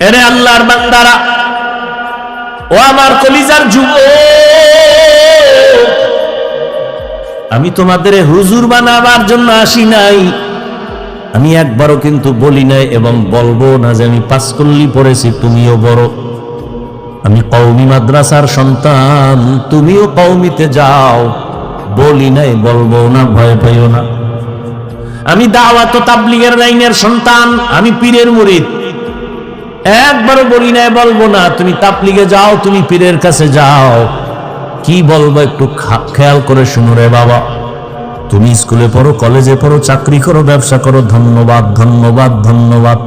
এরে আল্লাহর বান্দারা, ও আমার কলিজার যুব আমি তোমাদের হুজুর বানাবার জন্য আসি নাই। আমি একবারও কিন্তু বলি নাই এবং বলব না যে আমি পাঁচকল্লি পড়েছি, তুমিও বড়। আমি কৌমি মাদ্রাসার সন্তান, তুমিও কৌমিতে যাও। বলি নাই, বলব না, ভয় পাইও না। আমি দাওয়াত তাবলিগের লাইনের সন্তান, আমি পীরের মুরিদ। একবারও বলি নাই, বলব না। তুমি তাবলিগে যাও, তুমি পীরের কাছে যাও। কি বলব একটু খেয়াল করে শুনো রে বাবা। তুমি স্কুলে পড়ো, কলেজে পড়ো, চাকরি করো, ব্যবসা করো। ধন্যবাদ ধন্যবাদ ধন্যবাদ।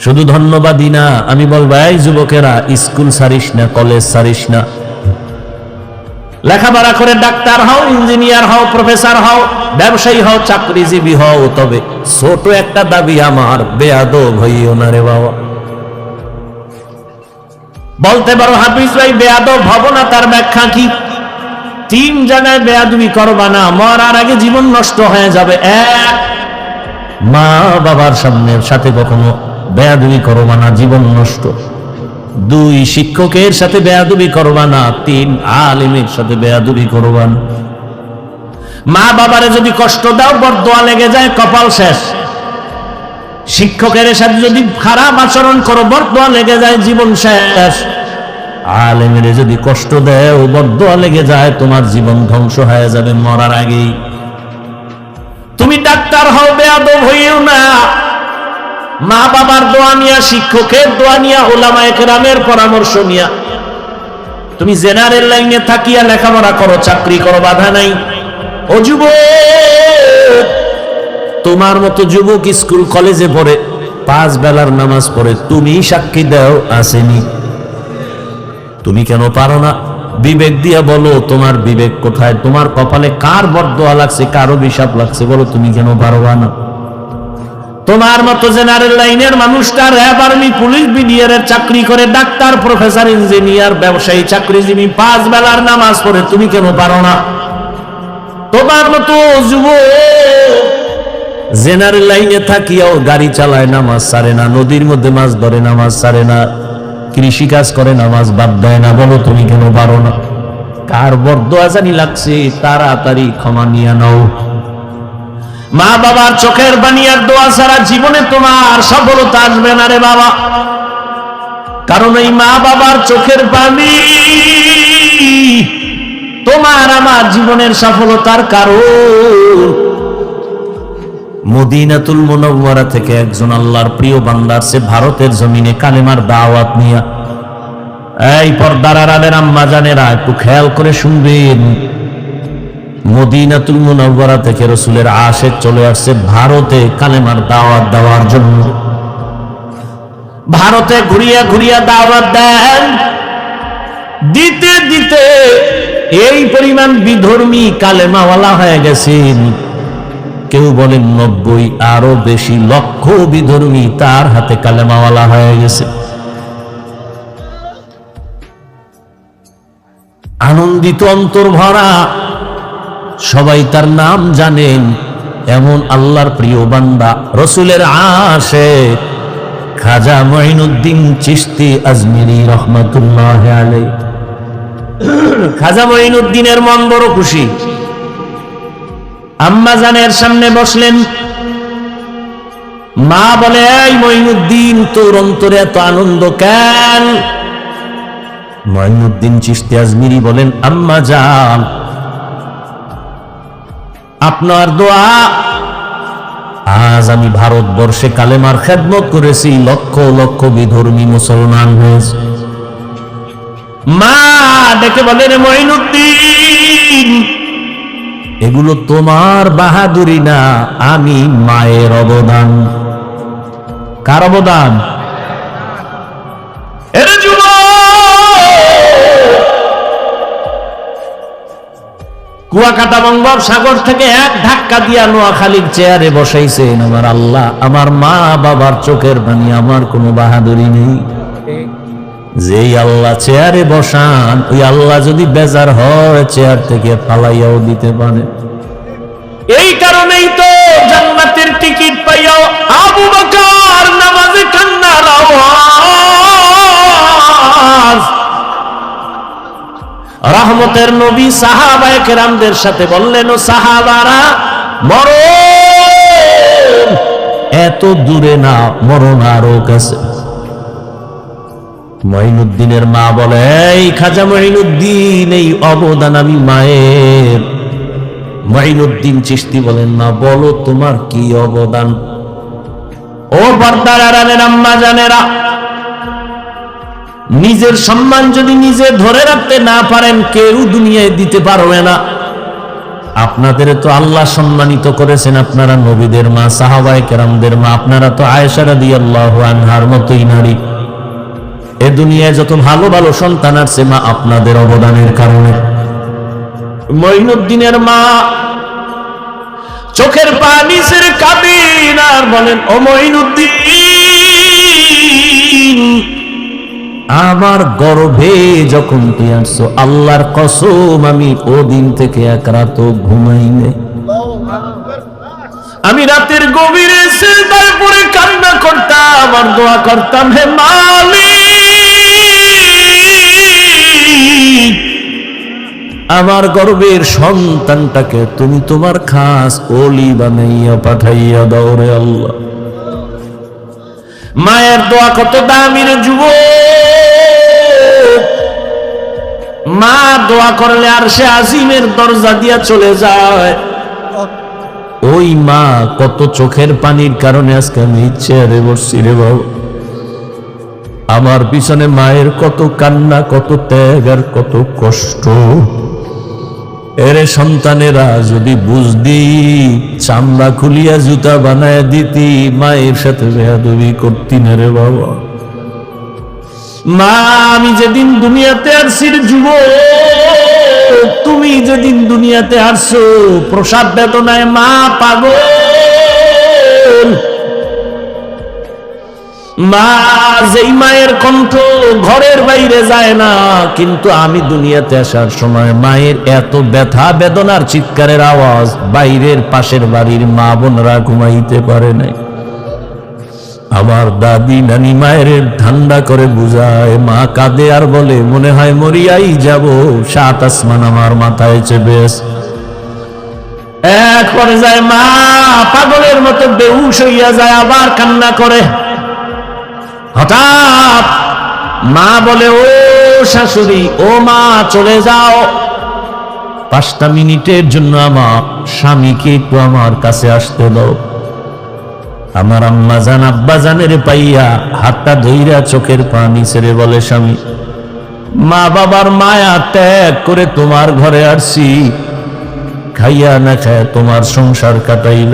শুধু ধন্যবাদই না, আমি বলব, এই যুবকেরা, স্কুল সারিস না, কলেজ সারিস না। লেখাপড়া করে ডাক্তার হও, ইঞ্জিনিয়ার হও, প্রফেসর হও, ব্যবসায়ী হও, চাকরিজীবী হও, তবে ছোট একটা দাবি আমার বেয়াদ হইও না রে বাবা। বলতে পারো হাফিজ ভাই বেয়াদ হব না, তার ব্যাখ্যা কি? তিন জায়গায় বেয়াদুমি করবা না, মরার আগে জীবন নষ্ট হয়ে যাবে। এক মা বাবার সামনে, সাথে কখনো বেয়াদুমি করবা না, জীবন নষ্ট। দুই শিক্ষকের সাথে বেয়াদুবি করবা না, তিন আলিমের সাথে বেয়াদুবি করবা না। মা বাবারে যদি কষ্ট দাও, বরদোয়া লেগে যায়, কপাল শেষ। শিক্ষকের সাথে যদি খারাপ আচরণ করো, বরদোয়া লেগে যায়, জীবন শেষ। আলেমের যদি কষ্ট দেয় বরদোয়া লেগে যায়, তোমার জীবন ধ্বংস হয়ে যাবে মরার আগেই। তুমি ডাক্তার হও, বেয়াদব হইও না। মা বাবার দোয়া নিয়া, শিক্ষকের দোয়া নিয়া ওলামা একরামের পরামর্শ নিয়া। তুমি জেনারেল লাইনে থাকিয়া লেখাপড়া করো, চাকরি করো, বাধা নাই। ও যুব তোমার মতো যুবক স্কুল কলেজে পড়ে, পাঁচ বেলার নামাজ পড়ে, তুমি সাক্ষী দাও, আসেনি। তুমি কেন পারো না? বিবেক দিয়া বলো, তোমার বিবেক কোথায়? তোমার কপালে কার বরদোয়া লাগছে, কারও বিষাপ লাগছে, বলো তুমি কেন পারবা না? তোমার মতো জেনারেল লাইনের মানুষটা র্যাব আর্মি, পুলিশ, বিডিআর চাকরি করে, ডাক্তার, প্রফেসর, ইঞ্জিনিয়ার, ব্যবসায়ী, চাকরিজীবী, পাঁচ বেলার নামাজ পড়ে, তুমি কেন পারো না? তোমার মতো যুব জেনারেল লাইনে থাকিয়াও গাড়ি চালায়, নামাজ সারে না, নদীর মধ্যে মাছ ধরে, নামাজ সারে না কৃষি কাজ করে, নামাজ বাদ দেয় না, বলো তুমি কেন পারো না? কার বর্দ আজানি লাগছে, তাড়াতাড়ি ক্ষমা নিয়ে নাও। মা বাবার চোখের বানিয়ার দোয়া ছাড়া জীবনে তোমার সফলতা আসবে না রে বাবা। কারণ এই মা বাবার চোখের পানি তোমার আমার জীবনের সফলতার কারণ। মদিনাতুল মুনাওয়ারা থেকে একজন আল্লাহর প্রিয় বান্দার সে ভারতের জমিনে কালেমার দাওয়াত নিয়া। এই পর্দার আড়ালের জানেরা, একটু খেয়াল করে শুনবেন। মদিনাতুল মুনাওয়ারা থেকে রসুলের আশেক চলে আসছে ভারতে কালেমার দাওয়াত দেওয়ার জন্য। ভারতে ঘুরিয়া ঘুরিয়া দাওয়াত দেন। দিতে দিতে এই পরিমাণ বিধর্মী কালেমাওয়ালা হয়ে গেছেন। কেউ বলেন নব্বই আরও বেশি লক্ষ বিধর্মী তার হাতে কালেমাওয়ালা হয়ে গেছে। আনন্দিত অন্তর ভরা সবাই তার নাম জানেন। এমন আল্লাহর প্রিয় বান্দা রসুলের আশে। খাজা মঈনুদ্দিন চিস্তি আজমিরি রহমতুল্লাহ আলাই খাজা মঈনুদ্দিনের মন বড় খুশি। আম্মা জানের সামনে বসলেন। মা বলে, এই মঈনুদ্দিন, তোর অন্তরে এত আনন্দ কেন? মঈনুদ্দিন চিস্তি আজমিরি বলেন, আম্মা যান আপনার দোয়া, আজ আমি ভারতবর্ষে কালেমার খেদমত করেছি, লক্ষ লক্ষ বিধর্মী মুসলমান হয়েছে। মা ডেকে বলেন মঈনুদ্দিন, এগুলো তোমার বাহাদুরি না, আমি মায়ের অবদান। কার অবদান? কুয়াকাটা সাগর থেকে এক ধাক্কা দিয়া নোয়াখালীর চেয়ারে বসাইছেন আমার আল্লাহ। আমার মা বাবার চোখের পানি, আমার কোনো বাহাদুরি নেই। যেই আল্লাহ চেয়ারে বসান, ওই আল্লাহ যদি বেজার হয়, চেয়ার থেকে পালাইয়াও দিতে পারে। এই কারণেই তো জান্নাতের টিকিট পাইয়াও আবু বকর নামাজে কান্নার আওয়াজ। রহমতের নবী সাহাবায়ে কেরামদের সাথে বললেন, ও সাহাবারা, মরণ! এত দূরে না, মরণ আরও কাছে। মঈনুদ্দিনের মা বলে, এই খাজা মঈনুদ্দিন এই অবদান আমি মায়ের। মঈনুদ্দিন চিস্তি বলেন, না, বলো তোমার কি অবদান? ও পর্দার আম্মা জানেরা নিজের সম্মান যদি নিজে ধরে রাখতে না পারেন, কেউ দুনিয়ায় দিতে পারবে না। আপনাদের তো আল্লাহ সম্মানিত করেছেন, আপনারা নবীদের মা, সাহাবায়ে কেরামদের মা, আপনারা তো আয়েশা রাদিয়াল্লাহু আনহার মতোই নারী। এ দুনিয়ায় যত ভালো ভালো সন্তান আছে মা, আপনাদের অবদানের কারণে। মঈনুদ্দিনের মা, চোখের পানি সেরে আর বলেন, ও মঈনুদ্দিন আমার গর্ভে যখন তুই আসছো, আল্লাহর কসম, আমি ও দিন থেকে এক রাত ঘুমাই নেই। আমি রাতের গভীরে সেজদায় পড়ে কান্না করতাম আর দোয়া করতাম, হে মালিক, আমার গর্বের সন্তানটাকে তুমি তোমার খাস ওলি বানাইয়া পাঠাইয়া রে আল্লাহ। মায়ের দোয়া কত দামি রে যুব মা দোয়া করলে আর সে আজিমের দরজা দিয়া চলে যায়। ওই মা কত চোখের পানির কারণে আজকে আমি রে বসছি রে বাবু। আমার পিছনে মায়ের কত কান্না, কত ত্যাগ আর কত কষ্ট। এরে সন্তানেরা, যদি বুঝদি চামড়া খুলিয়া জুতা বানায় দিতি, মায়ের সাথে বেয়াদবি করতি না রে বাবা। মা, আমি যেদিন দুনিয়াতে আসছি রে যুব তুমি যেদিন দুনিয়াতে আসছো প্রসাদ বেদনায় মা পাগল। মা যেই মায়ের কণ্ঠ ঘরের বাইরে যায় না, কিন্তু আমি দুনিয়াতে আসার সময় মায়ের এত ব্যথা, বেদনার চিৎকারের আওয়াজ বাইরের পাশের বাড়ির মা বোনরা ঘুমাইতে পারে নাই আমার দাদি নানি মায়ের ঠান্ডা করে বুঝায়, মা কাঁদে আর বলে, মনে হয় মরিয়াই যাব, সাত আসমান আমার মাথায় চেপে আছে। এক পরে যায় মা পাগলের মতো বেহুশ হইয়া যায়, আবার কান্না করে হঠাৎ মা বলে, ও শাশুড়ি, ও মা, চলে যাও। পাঁচটা মিনিটের জন্য আমার স্বামীকে একটু আমার কাছে আসতে দাও আমার আম্মা জান, আব্বা জানের পাইয়া হাতটা ধইরা চোখের পানি ছেড়ে বলে, স্বামী, মা বাবার মায়া ত্যাগ করে তোমার ঘরে আসছি। খাইয়া না খায় তোমার সংসার কাটাইল।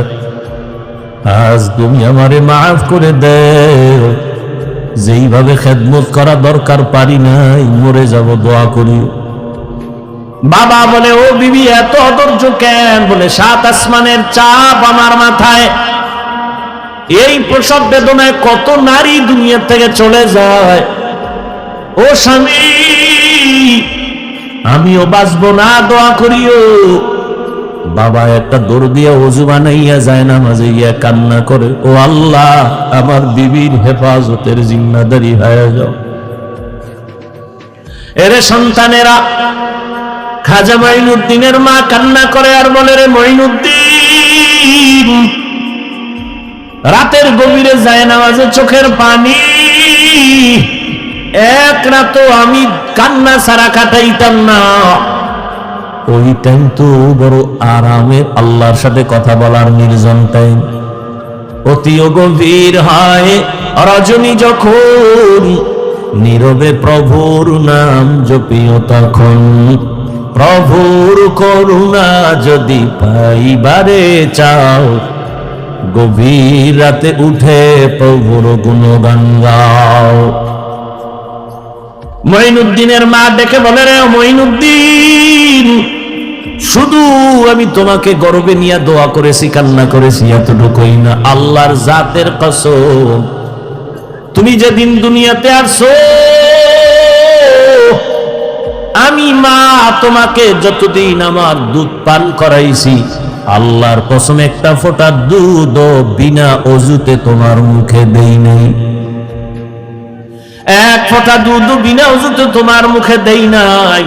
আজ তুমি আমারে মাফ করে দেও। যেইভাবে খেদমত করা দরকার পারি নাই, মরে যাব, দোয়া করি। বাবা বলে, ও বিবি, এত অধৈর্য কেন? বলে, সাত আসমানের চাপ আমার মাথায়। এই প্রসব বেদনায় কত নারী দুনিয়া থেকে চলে যায়। ও স্বামী, আমিও বাঁচবো না, দোয়া করিও। বাবা, একটা দৌড় দিয়া অজু বানাইয়া যায় না মাঝে গিয়া কান্না করে, ও আল্লাহ, আমার বিবির হেফাজতের জিম্মাদারি হয়ে যাও। এরে সন্তানেরা, খাজা মাইনুদ্দিনের মা কান্না করে আর বলে, রে মইনুদ্দিন রাতের গভীরে যায় নামাজে চোখের পানি। এক রাত আমি কান্না সারা কাটাইতাম না। ওই টাইম তো বড় আরামে আল্লাহর সাথে কথা বলার নির্জন টাইম অতিও গভীর হয় রজনী যখন, নীরবে প্রভুর নাম জপিও তখন। প্রভুর করুণা যদি পাইবারে চাও, গভীর রাতে উঠে প্রভুর গুণগান গাও। মঈনুদ্দিনের মা ডেকে বলে, রে মঈনুদ্দিন শুধু আমি তোমাকে গর্বে নিয়ে দোয়া করেছি, কান্না করেছি এতটুকুই না। আল্লাহর জাতের কসম। তুমি যেদিন দুনিয়াতে আসো, আমি মা তোমাকে যতদিন আমার দুধ পান করাইছি, আল্লাহর কসম একটা ফোঁটা দুধ বিনা অজুতে তোমার মুখে দেই নাই। এক ফোঁটা দুধ বিনা অজুতে তোমার মুখে দেই নাই।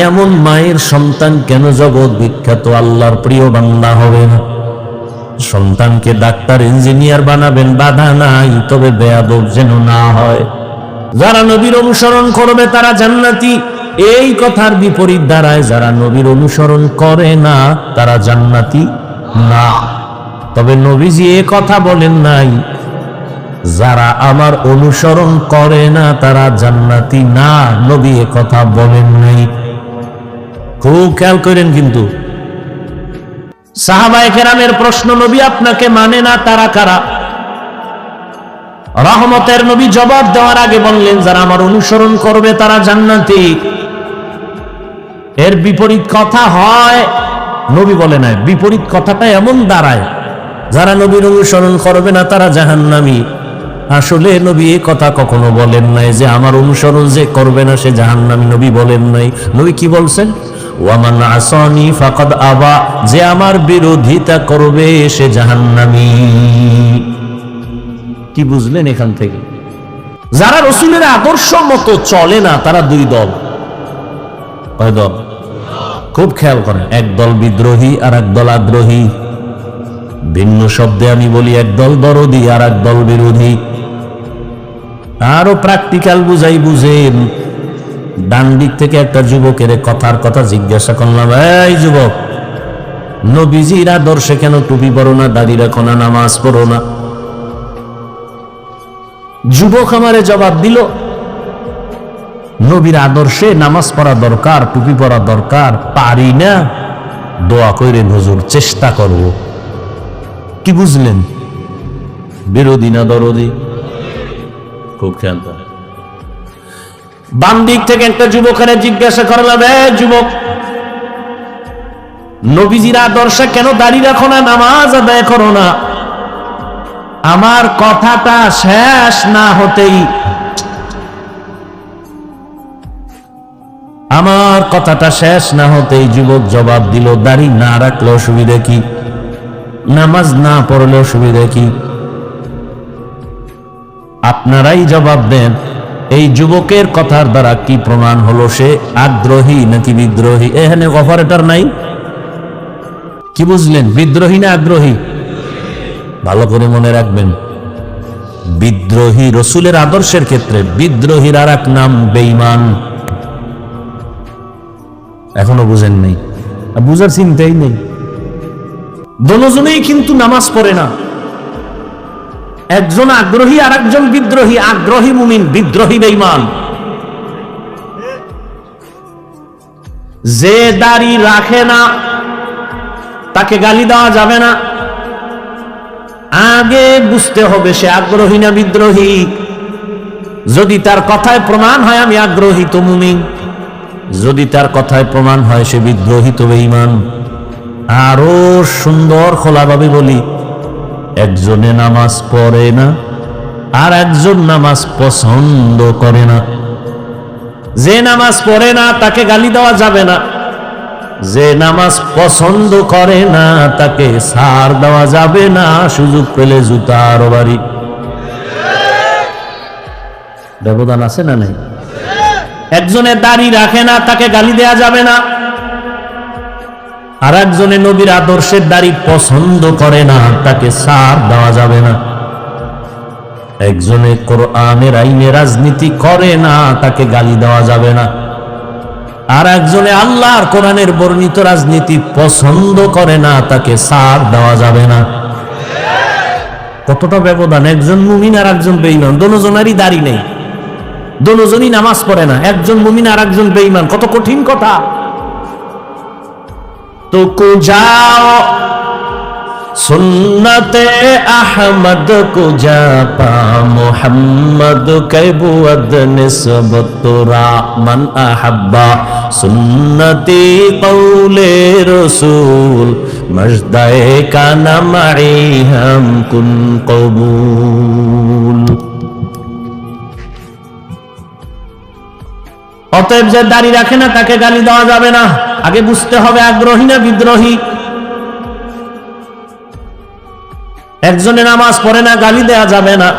এমন মায়ের সন্তান কেন জগৎ বিখ্যাত? আল্লাহর প্রিয় বান্দা হবে না। সন্তানকে ডাক্তার, ইঞ্জিনিয়ার বানাবেন, বাধা নাই, তবে বেয়াদব যেন না হয়। যারা নবীর অনুসরণ করবে তারা জান্নাতি। এই কথার বিপরীত দাঁড়ায় যারা নবীর অনুসরণ করে না, তারা জান্নাতি না। তবে নবীজি এ কথা বলেন নাই। যারা আমার অনুসরণ করে না, তারা জান্নাতি না। নবী কথা বলেন নাই। খুব খেয়াল করেন কিন্তু। সাহাবায়ে কেরামের প্রশ্ন, নবী আপনাকে মানে না, তারা কারা? রহমতের নবী জবাব দেওয়ার আগে বললেন, যারা আমার অনুসরণ করবে, তারা জান্নাতি। এর বিপরীত কথা হয়, নবী বলে নাই, বিপরীত কথাটা এমন দাঁড়ায়, যারা নবীর অনুসরণ করবে না, তারা জাহান্নামী। আসলে নবী এ কথা কখনো বলেন নাই যে আমার অনুসরণ যে করবে না সে জাহান্নামী নবী বলেন নাই। নবী কি বলছেন? ওয়ামান আসনি ফাকাদ আবা, যে আমার বিরোধিতা করবে সে জাহান্নামী। কি বুঝলেন এখান থেকে? যারা রসুলের আদর্শ মতো চলে না, তারা দুই দল। কয় দল? খুব খেয়াল করেন, এক দল বিদ্রোহী আর এক দল আগ্রহী ভিন্ন শব্দে আমি বলি, এক দল দরদি আর এক দল বিরোধী। আরও প্র্যাকটিক্যাল বুঝাই বুঝেন। ডান দিক থেকে একটা যুবকের কথার কথা জিজ্ঞাসা করলাম, এই যুবক, নবীজির আদর্শে কেন টুপি পরো না, দাড়ি রাখো না, নামাজ পড়ো না? যুবক আমারে জবাব দিল, নবীর আদর্শে নামাজ পড়া দরকার, টুপি পরা দরকার, পারি না। দোয়া করে নজর, চেষ্টা করব। কি বুঝলেন? বিরোধী না দরদি? খুব খেয়াল করেন। বাম দিক থেকে একটা যুবকের জিজ্ঞাসা করলাম যুবক, নবীজির আদর্শে কেন দাঁড়িয়ে রাখো না, নামাজ আদায় করো না? আমার কথাটা শেষ না হতেই আমার কথাটা শেষ না হতেই যুবক জবাব দিল দাড়ি না রাখলে অসুবিধা কি? নামাজ না পড়লে অসুবিধা কি? আপনারাই জবাব দেন, এই যুবকের কথার দ্বারা কি প্রমাণ হলো সে আগ্রহী নাকি বিদ্রোহী? এখানে অপারেটর নাই? কি বুঝলেন? বিদ্রোহী না আগ্রহী? ভালো করে মনে রাখবেন, বিদ্রোহী রসুলের আদর্শের ক্ষেত্রে বিদ্রোহীর আর এক নাম বেইমান এখনও বুঝেন নেই। বুঝার চিন্তাই নেই। দোনোজনেই কিন্তু নামাজ পড়ে না। একজন আগ্রহী আর একজন বিদ্রোহী, আগ্রহী মুমিন, বিদ্রোহী বেইমান যে দাড়ি রাখে না, তাকে গালি দেওয়া যাবে না। আগে বুঝতে হবে সে আগ্রহী না বিদ্রোহী। যদি তার কথায় প্রমাণ হয়, আমি আগ্রহী তো মুমিন। যদি তার কথায় প্রমাণ হয়, সে বিদ্রোহী তো বেঈমান। আরও সুন্দর খোলাভাবে বলি একজনে নামাজ পড়ে না, আর একজন নামাজ পছন্দ করে না। যে নামাজ পড়ে না, তাকে গালি দেওয়া যাবে না। যে নামাজ পছন্দ করে না, তাকে সার দেওয়া যাবে না। সুযোগ পেলে জুতার বাড়ি। ব্যবধান আছে না নাই? একজনে দাড়ি রাখে না, তাকে গালি দেয়া যাবে না। আর একজনে নবীর আদর্শের দাড়ি পছন্দ করে না, তাকে সার দেওয়া যাবে না। একজনে কোরআনের আইনে রাজনীতি করে না, তাকে গালি দেওয়া যাবে না। আর একজনে আল্লাহর কোরআনের বর্ণিত রাজনীতি পছন্দ করে না, তাকে সার দেওয়া যাবে না। কতটা ব্যবধান, একজন মুমিন আর একজন বেইমান দোনোজনেরই দাড়ি নেই। দোনোজনই নামাজ পড়ে না, একজন মুমিন আর একজন বেইমান কত কঠিন কথা। तुकु जाओ सुन्नते अहमद को जा पा मोहम्मद कैबुअद निसब तुरा मन अहब्बा सुन्नती कौले रसूल मजदे का नमई हम कुन कबूल অতএব যে দাড়ি রাখে না, তাকে গালি দেওয়া যাবে না। আগে বুঝতে হবে, আগ্রহী না বিদ্রোহী। একজনে নামাজ পড়ে না, গালি দেওয়া যাবে না।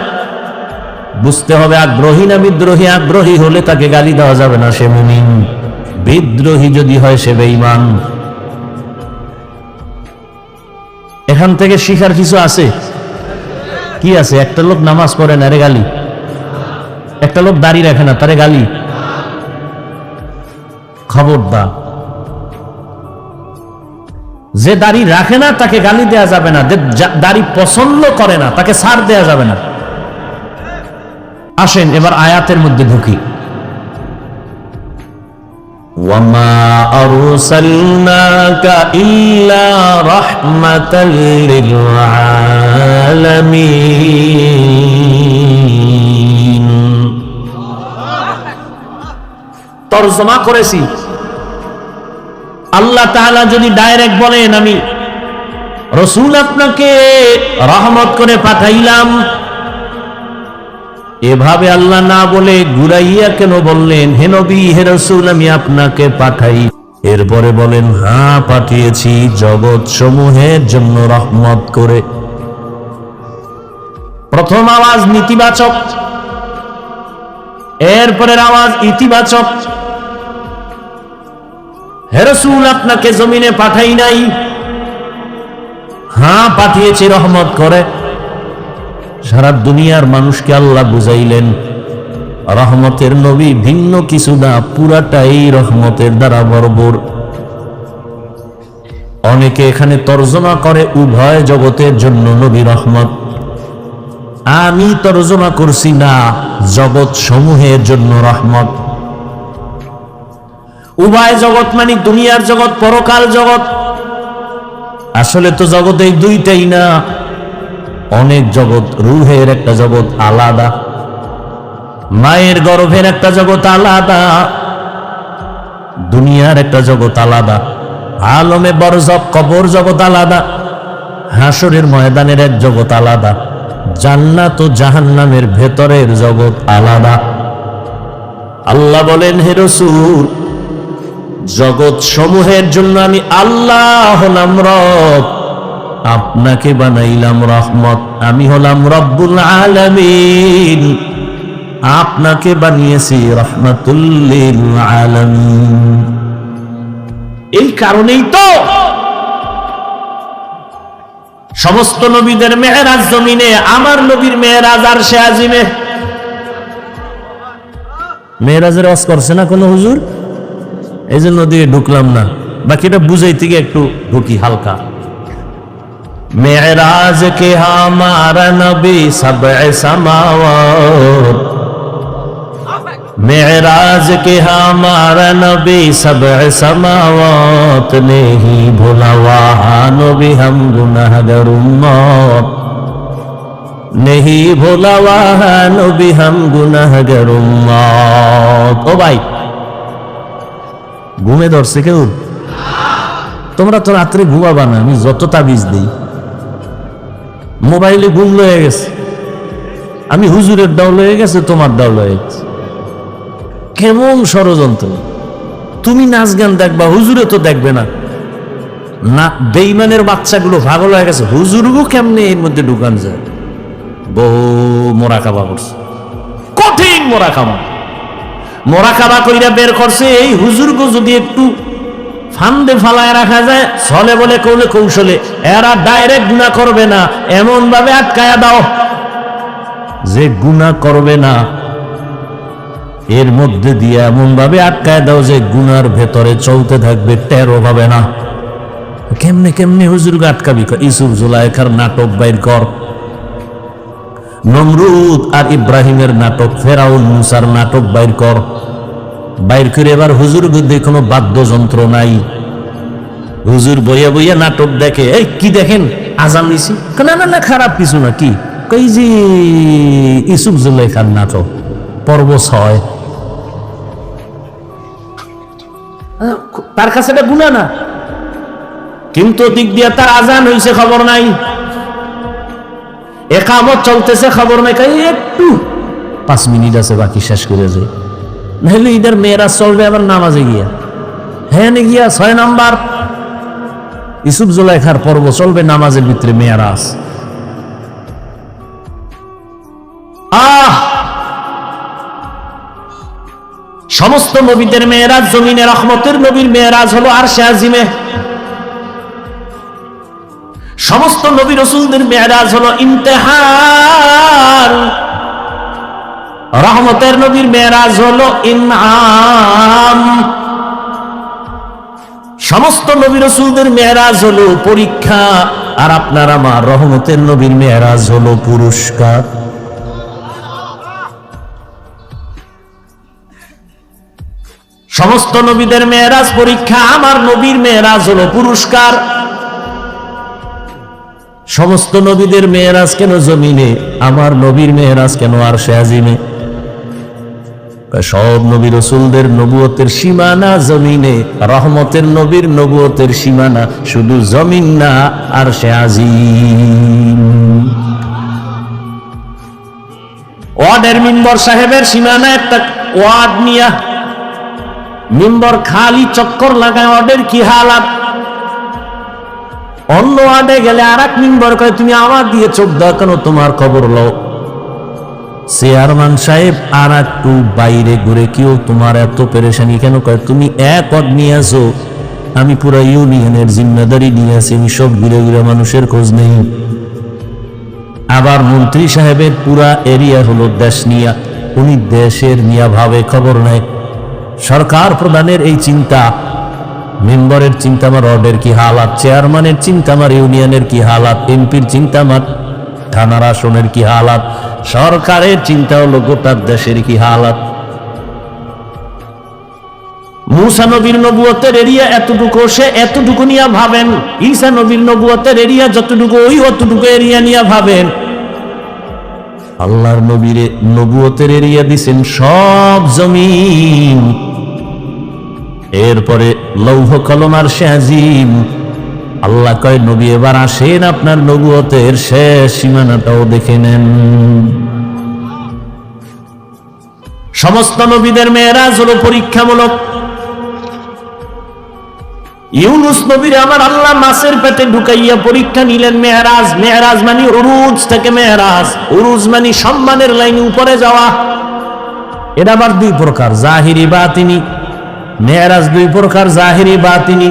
বুঝতে হবে, আগ্রহী না বিদ্রোহী, আগ্রহী হলে তাকে গালি দেওয়া যাবে না, সে মুমিন। বিদ্রোহী যদি হয়, সে বেঈমান। এখান থেকে শিখার কিছু আছে? কি আছে? একটা লোক নামাজ পড়ে না রে গালি। একটা লোক দাড়ি রাখে না, তারে গালি। খবরদার যে দাড়ি রাখে না তাকে গালি দেয়া যাবে না যে যা- দাড়ি পছন্দ করে না তাকে ছাড় দেয়া যাবে না আসেন এবার আয়াতের মধ্যে ঢুকি وما أرسلناك إلا رحمة للعالمين তর্জমা করেছি। আল্লাহ তাআলা যদি ডাইরেক্ট বলেন, আমি রসুল আপনাকে রহমত করে পাঠাইলাম। এভাবে আল্লাহ না বলে গুরাইয়া কেন বললেন, হে নবী, হে রসুল, আমি আপনাকে পাঠাই। এরপরে বলেন হ্যাঁ পাঠিয়েছি জগৎ সমূহের জন্য রহমত করে। প্রথম আওয়াজ নেতিবাচক, এরপরের আওয়াজ ইতিবাচক। হে রসুল, আপনাকে জমিনে পাঠাই নাই। হ্যাঁ পাঠিয়েছি, রহমত করে। সারা দুনিয়ার মানুষকে আল্লাহ বুঝাইলেন, রহমতের নবী ভিন্ন কিছু না, পুরাটাই রহমতের দ্বারা বরবর অনেকে এখানে তর্জমা করে, উভয় জগতের জন্য নবী রহমত। আমি তর্জমা করছি না, জগৎ সমূহের জন্য রহমত। উভয় জগৎ মানে দুনিয়ার জগৎ, পরকাল জগৎ। আসলে তো জগৎ এই দুইটাই না, অনেক জগৎ, রুহের একটা জগৎ আলাদা, মায়ের গর্ভের একটা জগৎ আলাদা, দুনিয়ার একটা জগৎ আলাদা, আলমে বরজব, কবর জগৎ আলাদা, হাসরের ময়দানের এক জগৎ আলাদা, জান্নাত ও জাহান্নামের ভেতরের জগৎ আলাদা। আল্লাহ বলেন, হে রসুল জগৎ সমূহের জন্য আমি আল্লাহ হলাম রব। আপনাকে বানাইলাম রহমত। আমি হলাম রব্বুল আলামিন। আপনাকে বানিয়েছি রহমতুল্লিল এই কারণেই তো সমস্ত নবীদের মেহরাজ জমিনে, আমার নবীর মেহরাজ আর সে আজিমে। মেহরাজের ওয়াজ করছে না কোনো হুজুর? এই জন্য দিয়ে ঢুকলাম না। বাকি এটা বুঝাই থেকে একটু ঢুকি হালকা। মেয়েরাজ কে আমার নবী সব মেয়েরাজ কে আমার নবী সব সমাওত নেহি ভোলাওয়া নবী হম গুনাগর উম্মত নেহি ভোলাওয়া নবী হম গুনাগর উম্মত ও ভাই ঘুমে ধরছে কেউ? তোমরা তো রাত্রে ঘুমাবা না, আমি যত তাবিজ দিই। মোবাইলে ঘুম লয়ে গেছে। আমি হুজুরের ডাউল হয়ে গেছে, তোমার ডাউল হয়ে গেছে। কেমন ষড়যন্ত্র। তুমি নাচ গান দেখবা, হুজুরে তো দেখবে না। না বেইমানের বাচ্চাগুলো ভাগল হয়ে গেছে, হুজুরগো কেমনে এর মধ্যে ঢুকান যায়? বহু মোরা খাবা করছে। কঠিন মোরা খাবা মোরা কইরা বের করছে, এই হুজুরগো যদি একটু ফান্দে ফালায় রাখা যায় ছলে বলে কৌলে কৌশলে, এরা ডাইরেক্ট গুণা করবে না এমন ভাবে আটকায়া দাও। যে গুণা করবে না, এর মধ্যে দিয়ে এমন ভাবে আটকায় দাও যে গুনার ভেতরে চলতে থাকবে টেরো পাবে না। কেমনে কেমনে হুজুর আটকাবি? ইসুফ জুলাইখার নাটক বাইর কর। নমরুদ আর ইব্রাহিমের নাটক ফেরাউন মুসার নাটক বাইর কর। বাইর করে এবার হুজুর বুদ্ধি কোনো বাদ্যযন্ত্র নাই। হুজুর বইয়া বইয়া নাটক দেখে এই কি দেখেন? আজাম কয়, না না না খারাপ কিছু না কি? কই যে ইসুফ জুলাইখার নাটক পর্ব ছয়। তার কাছে এটা গুণা না? কিন্তু দিক দিয়ে তার আজান হয়েছে খবর নাই। একামত চলতেছে, খবর নাই, কাই একটু। পাঁচ মিনিট আছে, বাকি শেষ করে যে নাহলে ঈদের মেয়েরা চলবে আবার নামাজে গিয়া। হ্যাঁ গিয়া ছয় নাম্বার। ইসুফ জোলাইখার পর্ব চলবে, নামাজের ভিতরে মেয়েরা আস আহ! সমস্ত নবীদের মেয়েরাজ জমিনের রহমতের নবীর মেয়েরাজ হলো আর শেয়াজিমে সমস্ত নবী রসুলদের মেয়েরাজ হলো ইন্তেহার। রহমতের নবীর মেয়েরাজ হলো ইনআম। সমস্ত নবী রসুলদের মেয়েরাজ হলো পরীক্ষা, আর আপনার আমার রহমতের নবীর মেয়েরাজ হলো পুরস্কার। সমস্ত নবীদের মেয়েরাজ পরীক্ষা, আমার নবীর মেয়েরাজ হলো পুরস্কার। সমস্ত নবীদের মেয়েরাজ কেন জমিনে? আমার নবীর মেয়েরাজ কেন আর সে আজিমে সব নবী রসুলদের নবুয়তের সীমানা জমিনে, রহমতের নবীর নবুয়তের সীমানা শুধু জমিন না আর সে আজিম। ওয়ার্ডের মিম্বর সাহেবের সীমানা একটা ওয়ার্ড নিয়া, মিম্বর খালি চক্কর লাগায়, ওয়ার্ডের কি হালাত? অন্য ওয়ার্ডে গেলে আর এক মিম্বর কয়, তুমি আমার দিয়ে চোখ দাও কেন তোমার খবর লও। চেয়ারম্যান সাহেব আর একটু বাইরে ঘুরে কেউ তোমার এত পেরেশানি কেন কয়, তুমি এক পদ নিয়ে আসো, আমি পুরো ইউনিয়নের জিম্মেদারি নিয়ে আসি, আমি সব ঘুরে ঘুরে মানুষের খোঁজ নেই। আবার মন্ত্রী সাহেবের পুরা এরিয়া হলো দেশ নিয়া, উনি দেশের নিয়া ভাবে খবর নেয়। সরকার প্রধানের এই চিন্তা মেম্বারের চিন্তা আমার ওয়ার্ডের কি হালাত, চেয়ারম্যানের চিন্তা আমার ইউনিয়নের কি হালাত, এমপির চিন্তা আমার থানার আসনের কি হালাত, সরকারের চিন্তা হলো গোটা দেশের কি হালাত। মুসা নবীর নবুয়তের এরিয়া এতটুকু, সে এতটুকু নিয়ে ভাবেন। ঈসা নবীর নবুয়তের এরিয়া যতটুকু, ওই অতটুকু এরিয়া নিয়ে ভাবেন। আল্লাহর নবীরে নবুয়তের এরিয়া দিছেন সব জমিন। এরপরে লৌহ কলমার সে আজিম। আল্লাহ কয়, নবী, এবার আসেন আপনার নবুয়তের শেষ সীমানাটাও দেখে নেন। সমস্ত নবীদের মেয়েরাজ হলো পরীক্ষামূলক। ইউনুস নবীর আমার আল্লাহ মাসের পেটে ঢুকাইয়া পরীক্ষা নিলেন মেহরাজ মেহরাজ মানে উরুজ থেকে মেহরাজ উরুজ মানে সম্মানের লাইনে উপরে যাওয়া। এটা আবার দুই প্রকার, জাহিরি বা তিনি মেহরাজ দুই প্রকার জাহিরি বা তিনি।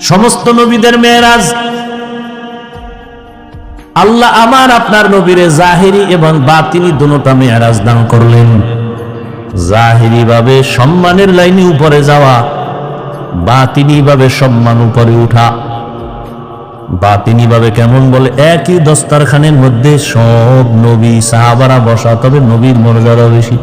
সমস্ত নবীদের মেহরাজ আল্লাহ আমার আপনার নবীরে জাহিরি এবং বাতিনি দুটা মেয়ারাজ দান করলেন। জাহিরি ভাবে সম্মানের লাইনে উপরে যাওয়া বাতিনি ভাবে সম্মান উপরে উঠা বাতিনি ভাবে কেমন বলে একই দস্তারখানের মধ্যে সব নবী সাহাবারা বসা, তবে নবীর মর্যাদা বেশি।